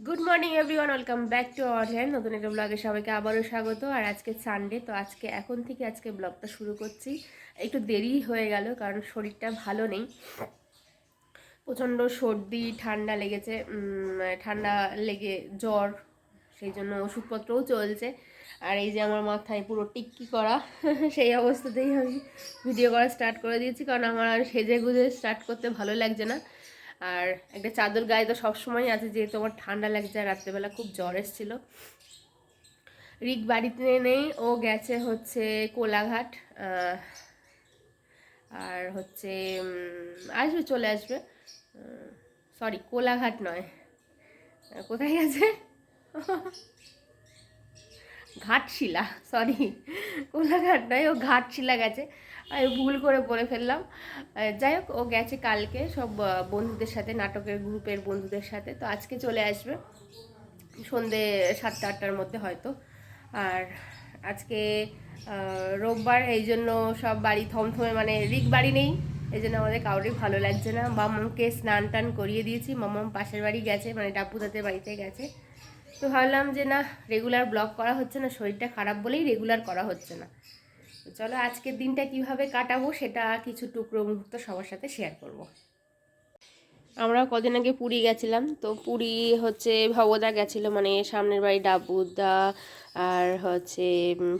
Good morning everyone welcome back to our channel নতুন একটা ব্লগে সবাইকে আবারও স্বাগত। আর আজকে সানডে তো আজকে এখন থেকে আজকে ব্লগটা শুরু করছি। একটু দেরি হয়ে গেল, কারণ শরীরটা ভালো নেই। প্রচণ্ড সর্দি, ঠান্ডা লেগেছে ঠান্ডা লেগে জ্বর, সেই জন্য ওষুধপত্রও চলছে। আর এই যে আমার মাথায় পুরো টিক্কি করা, সেই অবস্থাতেই আমি ভিডিও করা স্টার্ট করে দিয়েছি, কারণ আমার আর সেজে গুজে স্টার্ট করতে ভালো লাগছে না। আর একটা চাদর গায়ে তো সবসময় আছে, যেহেতু আমার ঠান্ডা লাগছে, আর রাত্রেবেলা খুব জ্বর এসেছিল। রিক বাড়িতে নেই, ও গেছে হচ্ছে কোলাঘাট আর হচ্ছে আসবে, চলে আসবে। সরি কোলাঘাট নয়। কোথায় গেছে? ঘাটশিলা সরি কোলাঘাট নয়, ও ঘাটশিলা গেছে। ভুল করে বলে ফেললাম। যাই হোক, ও গেছে কালকে সব বন্ধুদের সাথে, নাটকের গ্রুপের বন্ধুদের সাথে। তো আজকে চলে আসবে। সন্ধে সাতটা আটটার মধ্যে হয়তো। আর আজকে রোববার, এই জন্য সব বাড়ি থমথমে মানে রিক বাড়ি নেই। এই জন্য আমাদের কাউরই ভালো লাগছে না। মামামকে স্নান টান করিয়ে দিয়েছি। মামাম পাশের বাড়ি গেছে মানে ডাপুদাতে বাড়িতে গেছে। তো ভাবলাম যে না রেগুলার ব্লগ করা হচ্ছে না, শরীরটা খারাপ বলেই রেগুলার করা হচ্ছে না। তো চলো আজকের দিনটা কীভাবে কাটাবো সেটা কিছু টুকরো মুহূর্ত সবার সাথে শেয়ার করব। আমরা কদিন আগে পুরী গেছিলাম, তো পুরী হচ্ছে ভবদা গেছিল মানে সামনের বাড়ি ডাবুদা আর হচ্ছে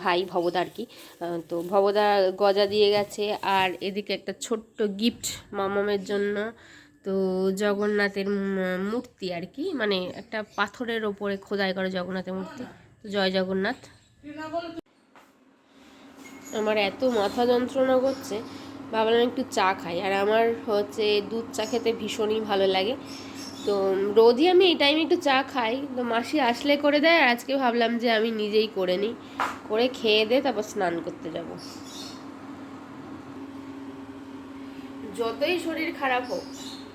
ভাই ভবদা আর কি। তো ভবদা গজা দিয়ে গেছে আর এদিকে একটা ছোট্ট গিফট মামামের জন্য, তো জগন্নাথের মূর্তি আর কি মানে একটা পাথরের ওপরে খোদাই করে জগন্নাথের মূর্তি। তো জয় জগন্নাথ। আমার এত মাথা যন্ত্রণা করছে, ভাবলাম একটু চা খাই। আর আমার হচ্ছে দুধ চা খেতে ভীষণই ভালো লাগে। তো রোজই আমি এই টাইমে একটু চা খাই তো মাসি আসলে করে দেয়, আর আজকে ভাবলাম যে আমি নিজেই করে নিই। করে খেয়ে দে তারপর স্নান করতে যাব। যতই শরীর খারাপ হোক,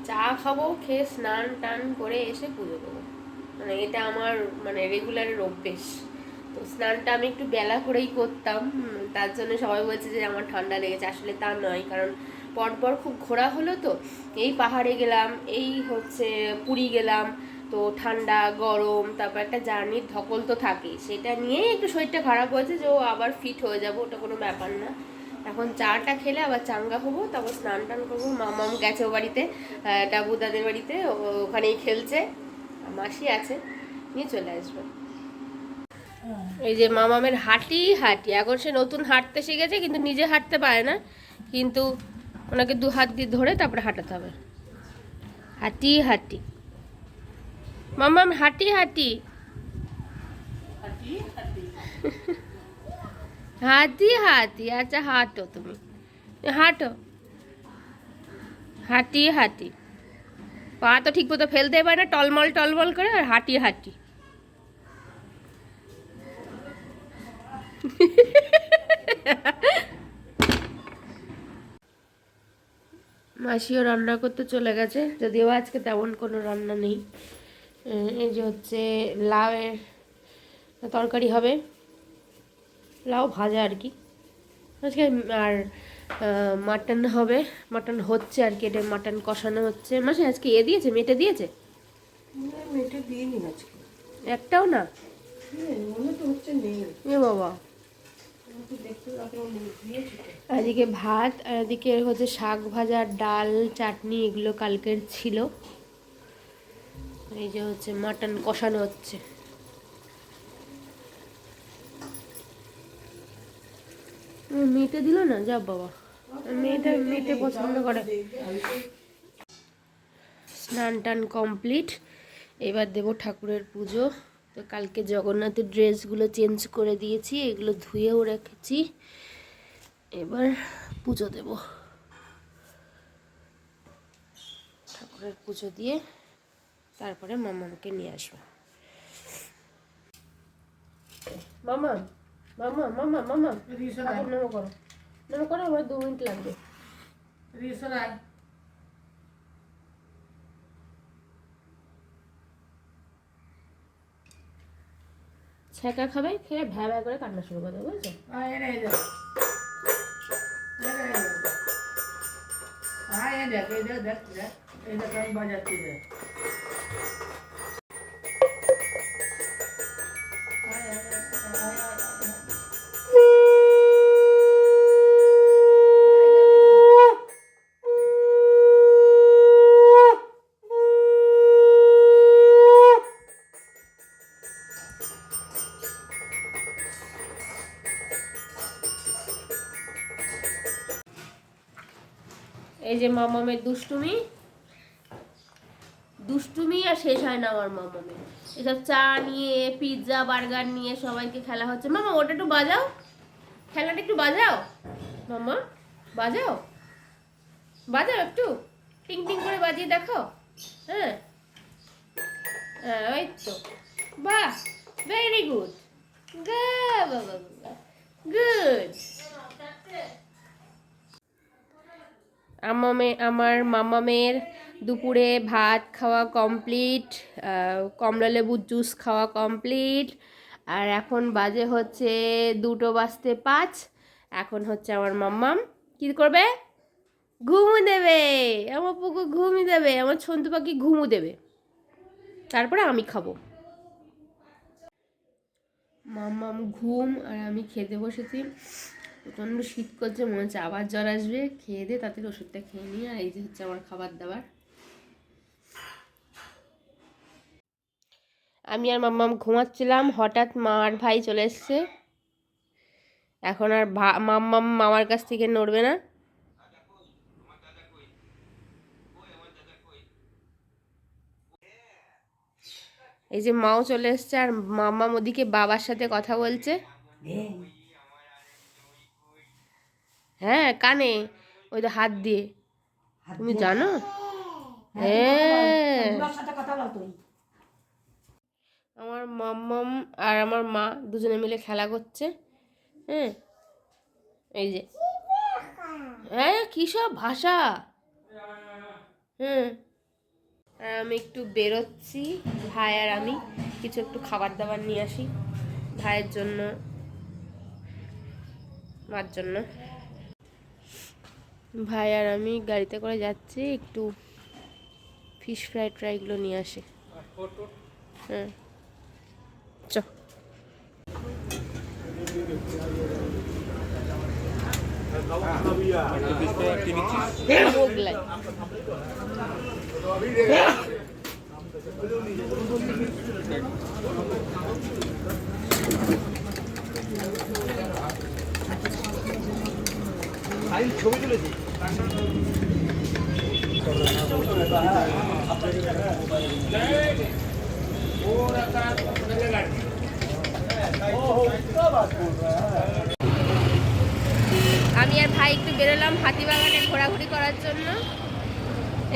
চা খাব, খেয়ে স্নান টান করে এসে পুজো দেবো। মানে এটা আমার মানে রেগুলারের অভ্যেস। তো স্নানটা আমি একটু বেলা করেই করতাম তার জন্য সবাই বলছে যে আমার ঠান্ডা লেগেছে। আসলে তা নয়, কারণ পরপর খুব ঘোরা হলো তো। এই পাহাড়ে গেলাম, এই হচ্ছে পুরী গেলাম, তো ঠান্ডা, গরম, তারপর একটা জার্নির ধকল তো থাকেই। সেটা নিয়েই একটু শরীরটা খারাপ হয়েছে যে ও আবার ফিট হয়ে যাব, ওটা কোনো ব্যাপার না। এখন চাটা খেলে আবার চাঙ্গা হব, তারপর স্নান টান করব। মামাম গেছে ও বাড়িতে ডাবু দাদের বাড়িতে ওখানেই খেলছে মাসি আছে, নিয়ে চলে আসবে। এই যে মামামের হাঁটি হাঁটি। এখন সে নতুন হাঁটতে শিখেছে কিন্তু নিজে হাঁটতে পারে না। কিন্তু ওনাকে দু হাত দিয়ে ধরে তারপরে হাঁটাতে হবে। হাঁটি হাঁটি। মামাম হাঁটি হাঁটি। হাঁটি হাঁটি। আচ্ছা হাঁটো তুমি। হাঁটো। হাঁটি হাঁটি। পা তো ঠিক মতো ফেলতে পারে না টলমল টলমল করে আর হাঁটি হাঁটি। মাসিও রান্না করতে চলে গেছে যদিও আজকে তেমন কোনো রান্না নেই। এই যে হচ্ছে লাউয়ের তরকারি হবে। লাউ ভাজা আর কি। আজকে আর মাটন হবে মাটন হচ্ছে আর কি এটা মাটন কষানো হচ্ছে। মাসে আজকে এ দিয়েছে মেটে দিয়েছে? দিয়ে আজকে। একটাও না? হ্যাঁ, তো হচ্ছে নেই। এ বাবা। তো। এদিকে ভাত আর এদিকে হচ্ছে শাক ভাজা ডাল চাটনি এগুলো কালকের ছিল। এই যে হচ্ছে মাটন কষানো হচ্ছে। উম, মেটে দিল না? যা বাবা। মেয়েটা মেটে পছন্দ করে। স্নান টান কমপ্লিট। এবার দেব ঠাকুরের পুজো। তো কালকে জগন্নাথের ড্রেসগুলো চেঞ্জ করে দিয়েছি এগুলো ধুয়েও রেখেছি। এবার পুজো দেব। ঠাকুরের পুজো দিয়ে তারপরে মামাকে নিয়ে আসব। মামা মামা মামা মামা নেমো করো। নেমো করো আমার দু মিনিট লাগবে। রিসন আয় ছ্যাঁকা খাবে, খেয়ে ভ্যা ভ্যা করে কান্না শুরু করে বুঝছ? দেখ দেখ দেখ দেখ দেখ দেখ। যে মামামের দুষ্টুমি। দুষ্টুমি আর শেষ হয় না আমার মামামের। এসব চা নিয়ে, পিৎজা, বার্গার নিয়ে সবাইকে খেলা হচ্ছে। মামা, ওটা একটু বাজাও। খেলাটা একটু বাজাও। মামা, বাজাও। বাজাও একটু। টিং টিং করে বাজিয়ে দেখো। হ্যাঁ। হ্যাঁ ওই তো। বাহ ভেরি গুড গুড আমামে আমার মামামের দুপুরে ভাত খাওয়া কমপ্লিট কমলা লেবুর জুস খাওয়া কমপ্লিট আর এখন বাজে হচ্ছে দুটো বাজতে পাঁচ, এখন হচ্ছে আমার মাম্মাম কী করবে? ঘুমু দেবে, আমার পুকুর ঘুমই দেবে, আমার ছন্তু পাখি ঘুমু দেবে, তারপরে আমি খাব। মাম্মাম ঘুম আর আমি খেতে বসেছি। প্রচণ্ড শীত করছে, মনে হচ্ছে আবার জ্বর আসবে। খেয়ে দিয়ে তাড়াতাড়ি ওষুধটা খেয়ে নিই আর এই যে হচ্ছে আমার খাবার দাবার। আমি আর মাম্মাম ঘুমাচ্ছিলাম, হঠাৎ মা আর ভাই চলে এসছে। এখন আর মাম্মাম মামার কাছ থেকে নড়বে না। এই যে মাও চলে এসছে, আর মাম্মাম ওদিকে বাবার সাথে কথা বলছে। হ্যাঁ কানে ওই তো হাত দিয়ে। তুমি জানো? হ্যাঁ সাথে কথা বল তুই আমার মাম্মাম আর আমার মা দুজনে মিলে খেলা করছে হ্যাঁ। এই যে। হ্যাঁ কী সব ভাষা? হ্যাঁ। আর আমি একটু বেরোচ্ছি ভাই আর আমি। কিছু একটু খাবার দাবার নিয়ে আসি ভাইয়ের জন্য মার জন্য। ভাই আর আমি গাড়িতে করে যাচ্ছি, একটু ফিশ ফ্রাই ট্রাইগুলো নিয়ে আসি। হ্যাঁ। চ। মোগলাই। আমি আর ভাই একটু বেরোলাম হাতিবাগানে ঘোরাঘুরি করার জন্য।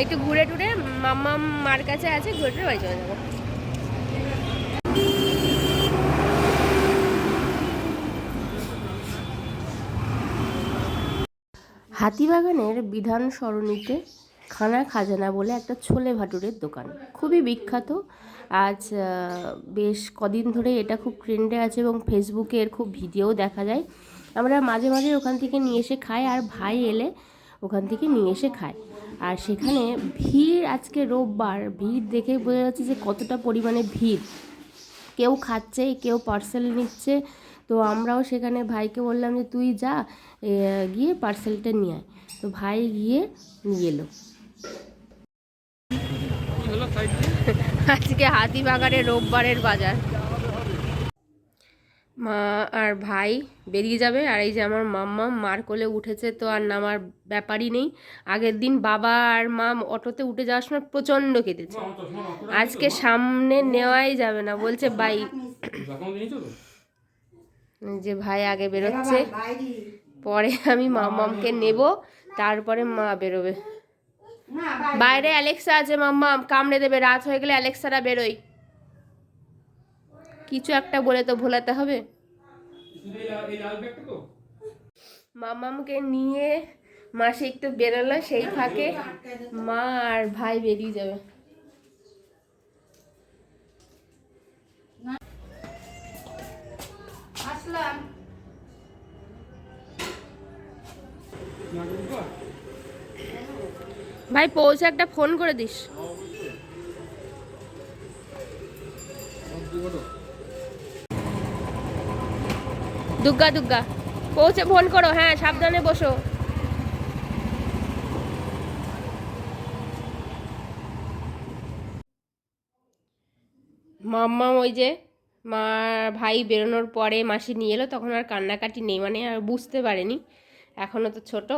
একটু ঘুরে টুরে মাম্মা মার কাছে আছে, ঘুরে টুরে বাড়ি চলে যাব। হাতিবাগানের বিধান সরণিতে খানা খাজানা বলে একটা ছোলে ভাটুরের দোকান। খুবই বিখ্যাত। আজ বেশ কদিন ধরে এটা খুব ট্রেন্ডে আছে এবং ফেসবুকে এর খুব ভিডিও দেখা যায়। আমরা মাঝে মাঝে ওখান থেকে নিয়ে এসে খাই আর ভাই এলে ওখান থেকে নিয়ে এসে খায়। আর সেখানে ভিড় আজকে রোববার, ভিড় দেখে বোঝা যাচ্ছে যে কতটা পরিমাণে ভিড়। কেউ খাচ্ছে, কেউ পার্সেল নিচ্ছে তো আমরাও সেখানে ভাইকে বললাম যে তুই যা গিয়ে পার্সেলটা নিয়ে আয়। তো ভাই গিয়ে নিয়ে এলো আজকে হাতিবাগানে রোববারের বাজার। মা আর ভাই বেরিয়ে যাবে আর এই যে আমার মাম্মা মার কোলে উঠেছে তো আর নামার ব্যাপারই নেই। আগের দিন বাবা আর মা অটোতে উঠে যাওয়ার সময় প্রচণ্ড কেটেছে আজকে সামনে নেওয়াই যাবে না বলছে বাই। যে ভাই আগে বেরোচ্ছে পরে আমি মাম্মামকে নেব তারপরে মা বেরোবে। বাইরে। অ্যালেক্সা আছে মাম্মাম কামড়ে দেবে রাত হয়ে গেলে অ্যালেক্সারা বেরোয়। কিছু একটা বলে তো ভোলাতে হবে। মামামকে নিয়ে মাসে একটু বেরোলো সেই ফাঁকে মা আর ভাই বেরিয়ে যাবে। ভাই, পৌঁছে একটা ফোন করে দিস। দুগ্গা দুগ্গা, পৌঁছে ফোন করো। হ্যাঁ সাবধানে বসো। মাম্মা ওই যে, মা, ভাই বেরোনোর পরে মাসি নিয়ে এলো, তখন আর কান্নাকাটি নেই মানে আর বুঝতে পারেনি। এখনও তো ছোট।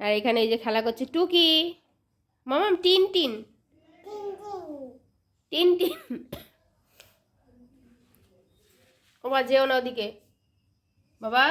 আর এখানে এই যে খেলা করছে টুকি। মামাম টিন টিন। টিন টিন। ও বা যেও না ওদিকে। বাবা